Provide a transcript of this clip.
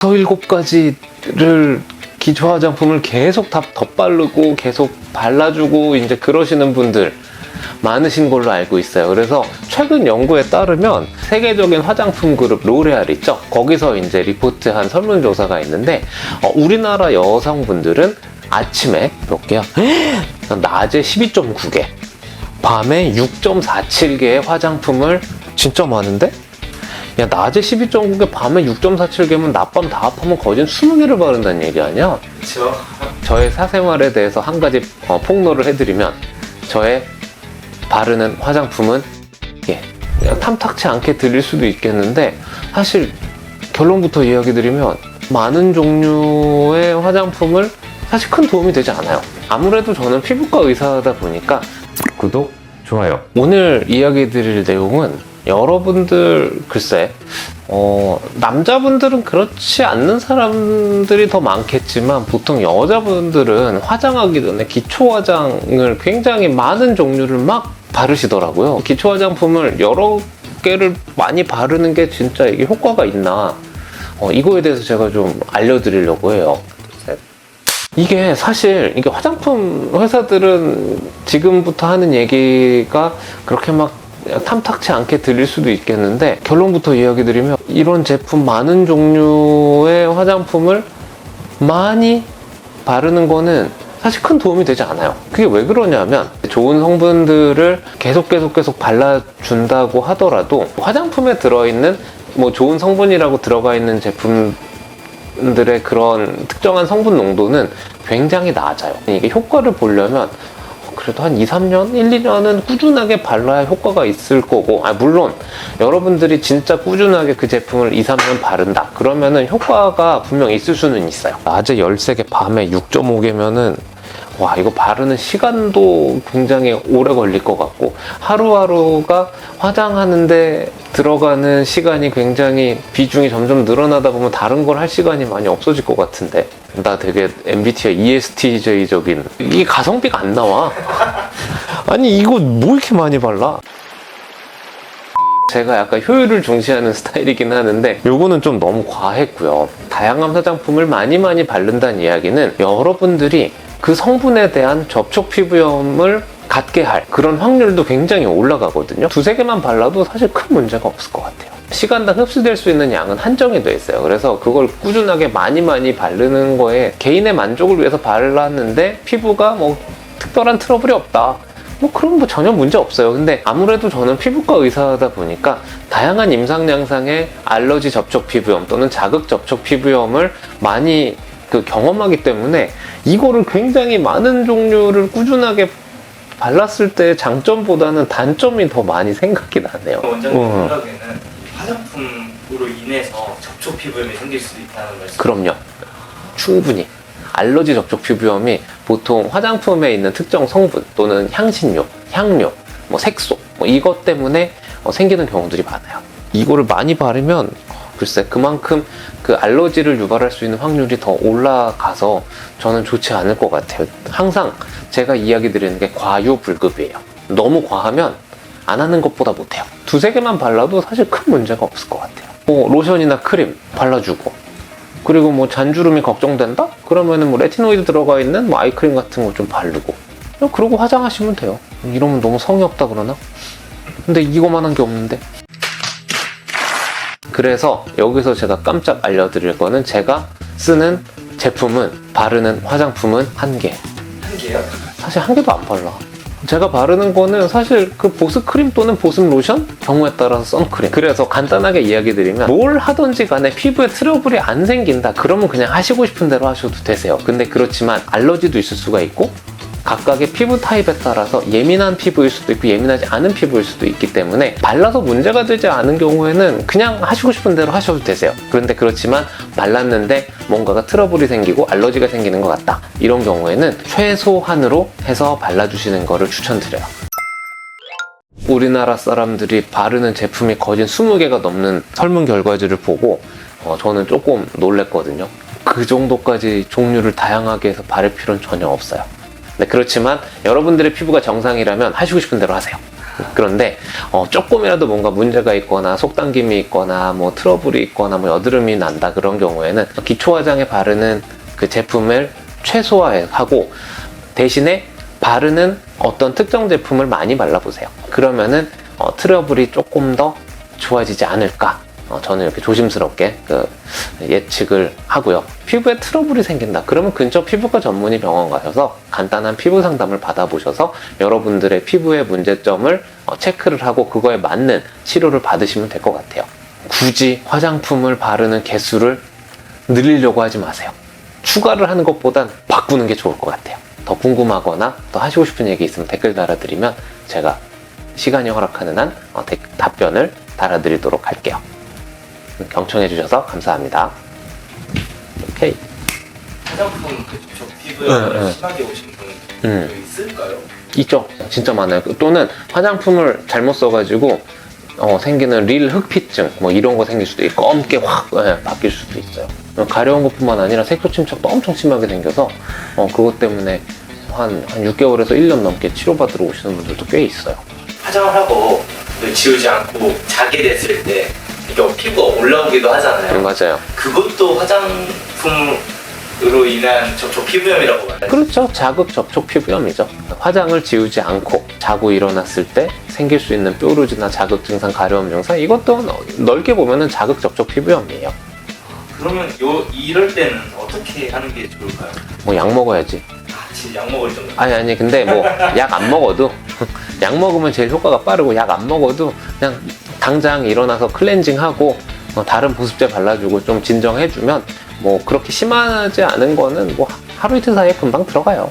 더 일곱 가지를 기초 화장품을 계속 다 덧바르고 계속 발라주고 이제 그러시는 분들 많으신 걸로 알고 있어요. 그래서 최근 연구에 따르면 세계적인 화장품 그룹 로레알 있죠? 거기서 이제 리포트한 설문조사가 있는데 어, 우리나라 여성분들은 아침에 볼게요. 낮에 12.9개, 밤에 6.47개의 화장품을 진짜 많은데? 야 낮에 12.9개, 밤에 6.47개면 낮밤 다 합하면 거진 20개를 바른다는 얘기 아니야? 그렇죠. 저의 사생활에 대해서 한 가지 어, 폭로를 해드리면 저의 바르는 화장품은 예, 그냥 탐탁치 않게 들릴 수도 있겠는데 사실 결론부터 이야기 드리면 많은 종류의 화장품을 사실 큰 도움이 되지 않아요. 아무래도 저는 피부과 의사다 보니까 구독, 좋아요. 오늘 이야기 드릴 내용은 여러분들 글쎄 어, 남자분들은 그렇지 않는 사람들이 더 많겠지만 보통 여자분들은 화장하기 전에 기초 화장을 굉장히 많은 종류를 막 바르시더라고요. 기초 화장품을 여러 개를 많이 바르는 게 진짜 이게 효과가 있나 어, 이거에 대해서 제가 좀 알려드리려고 해요. 셋. 이게 사실 이게 화장품 회사들은 지금부터 하는 얘기가 그렇게 막 탐탁치 않게 들릴 수도 있겠는데 결론부터 이야기 드리면 이런 제품 많은 종류의 화장품을 많이 바르는 거는 사실 큰 도움이 되지 않아요. 그게 왜 그러냐면 좋은 성분들을 계속 계속 계속 발라준다고 하더라도 화장품에 들어있는 뭐 좋은 성분이라고 들어가 있는 제품 들의 그런 특정한 성분 농도는 굉장히 낮아요. 이게 효과를 보려면 그래도 한 2, 3년, 1, 2년은 꾸준하게 발라야 효과가 있을 거고, 아, 물론 여러분들이 진짜 꾸준하게 그 제품을 2, 3년 바른다. 그러면은 효과가 분명 있을 수는 있어요. 낮에 13개, 밤에 6.5개면은 와, 이거 바르는 시간도 굉장히 오래 걸릴 것 같고, 하루하루가 화장하는데 들어가는 시간이 굉장히 비중이 점점 늘어나다 보면 다른 걸 할 시간이 많이 없어질 것 같은데. 나 되게 MBTI ESTJ적인, 이게 가성비가 안 나와. 아니, 이거 뭐 이렇게 많이 발라? 제가 약간 효율을 중시하는 스타일이긴 하는데 요거는 좀 너무 과했고요. 다양한 화장품을 많이 많이 바른다는 이야기는 여러분들이 그 성분에 대한 접촉 피부염을 갖게 할 그런 확률도 굉장히 올라가거든요. 두세 개만 발라도 사실 큰 문제가 없을 것 같아요. 시간당 흡수될 수 있는 양은 한정이 돼 있어요. 그래서 그걸 꾸준하게 많이 많이 바르는 거에 개인의 만족을 위해서 발랐는데 피부가 뭐 특별한 트러블이 없다. 뭐 그럼 뭐 전혀 문제 없어요. 근데 아무래도 저는 피부과 의사다 보니까 다양한 임상 양상의 알러지 접촉 피부염 또는 자극 접촉 피부염을 많이 그 경험하기 때문에 이거를 굉장히 많은 종류를 꾸준하게 발랐을 때 장점보다는 단점이 더 많이 생각이 나네요. 원장님 어. 생각에는 화장품으로 인해서 접촉 피부염이 생길 수도 있다는 말씀. 그럼요. 충분히. 알러지 접촉 피부염이 보통 화장품에 있는 특정 성분 또는 향신료, 향료, 뭐 색소, 뭐 이것 때문에 어, 생기는 경우들이 많아요. 이거를 많이 바르면 어, 글쎄 그만큼 그 알러지를 유발할 수 있는 확률이 더 올라가서 저는 좋지 않을 것 같아요. 항상 제가 이야기 드리는 게 과유불급이에요. 너무 과하면 안 하는 것보다 못해요. 두세 개만 발라도 사실 큰 문제가 없을 것 같아요. 뭐 로션이나 크림 발라주고 그리고 뭐 잔주름이 걱정된다? 그러면은 뭐 레티노이드 들어가 있는 뭐 아이크림 같은 거 좀 바르고 그냥 그러고 화장하시면 돼요. 이러면 너무 성의 없다 그러나? 근데 이거만 한 게 없는데. 그래서 여기서 제가 깜짝 알려드릴 거는 제가 쓰는 제품은 바르는 화장품은 한 개. 한 개요? 사실 한 개도 안 발라. 제가 바르는 거는 사실 그 보습 크림 또는 보습 로션 경우에 따라서 선크림. 그래서 간단하게 이야기 드리면 뭘 하든지 간에 피부에 트러블이 안 생긴다. 그러면 그냥 하시고 싶은 대로 하셔도 되세요. 근데 그렇지만 알러지도 있을 수가 있고 각각의 피부 타입에 따라서 예민한 피부일 수도 있고 예민하지 않은 피부일 수도 있기 때문에 발라서 문제가 되지 않은 경우에는 그냥 하시고 싶은 대로 하셔도 되세요. 그런데 그렇지만 발랐는데 뭔가가 트러블이 생기고 알러지가 생기는 것 같다. 이런 경우에는 최소한으로 해서 발라주시는 거를 추천드려요. 우리나라 사람들이 바르는 제품이 거진 20개가 넘는 설문 결과지를 보고 어, 저는 조금 놀랬거든요. 그 정도까지 종류를 다양하게 해서 바를 필요는 전혀 없어요. 네, 그렇지만 여러분들의 피부가 정상이라면 하시고 싶은 대로 하세요. 그런데 어, 조금이라도 뭔가 문제가 있거나 속당김이 있거나 뭐 트러블이 있거나 뭐 여드름이 난다 그런 경우에는 기초 화장에 바르는 그 제품을 최소화하고 대신에 바르는 어떤 특정 제품을 많이 발라보세요. 그러면은 어, 트러블이 조금 더 좋아지지 않을까. 어, 저는 이렇게 조심스럽게 그 예측을 하고요. 피부에 트러블이 생긴다. 그러면 근처 피부과 전문의 병원 가셔서 간단한 피부 상담을 받아보셔서 여러분들의 피부의 문제점을 어, 체크를 하고 그거에 맞는 치료를 받으시면 될 것 같아요. 굳이 화장품을 바르는 개수를 늘리려고 하지 마세요. 추가를 하는 것보단 바꾸는 게 좋을 것 같아요. 더 궁금하거나 더 하시고 싶은 얘기 있으면 댓글 달아드리면 제가 시간이 허락하는 한 어, 데- 답변을 달아드리도록 할게요. 경청해 주셔서 감사합니다. 오케이. 화장품 그 접촉 피부염을 네, 네. 심하게 오신 분 음. 음. 있을까요? 있죠. 진짜 많아요. 또는 화장품을 잘못 써가지고 어, 생기는 릴 흑피증 뭐 이런 거 생길 수도 있고 검게 확 예, 바뀔 수도 있어요. 가려운 것뿐만 아니라 색소 침착도 엄청 심하게 생겨서 어, 그것 때문에 한, 한 6개월에서 1년 넘게 치료받으러 오시는 분들도 꽤 있어요. 화장을 하고 늘 지우지 않고 자게 됐을 때 이게 피부가 올라오기도 하잖아요. 네, 맞아요. 그것도 화장품으로 인한 접촉 피부염이라고 말해요. 그렇죠. 자극 접촉 피부염이죠. 화장을 지우지 않고 자고 일어났을 때 생길 수 있는 뾰루지나 자극 증상, 가려움 증상 이것도 너- 넓게 보면은 자극 접촉 피부염이에요. 그러면 요 이럴 때는 어떻게 하는 게 좋을까요? 뭐 약 먹어야지. 아, 진짜 약 먹을 정도. 아니 아니 근데 뭐 약 안 먹어도 약 먹으면 제일 효과가 빠르고 약 안 먹어도 그냥 당장 일어나서 클렌징하고 어, 다른 보습제 발라주고 좀 진정해주면 뭐 그렇게 심하지 않은 거는 뭐 하루 이틀 사이에 금방 들어가요.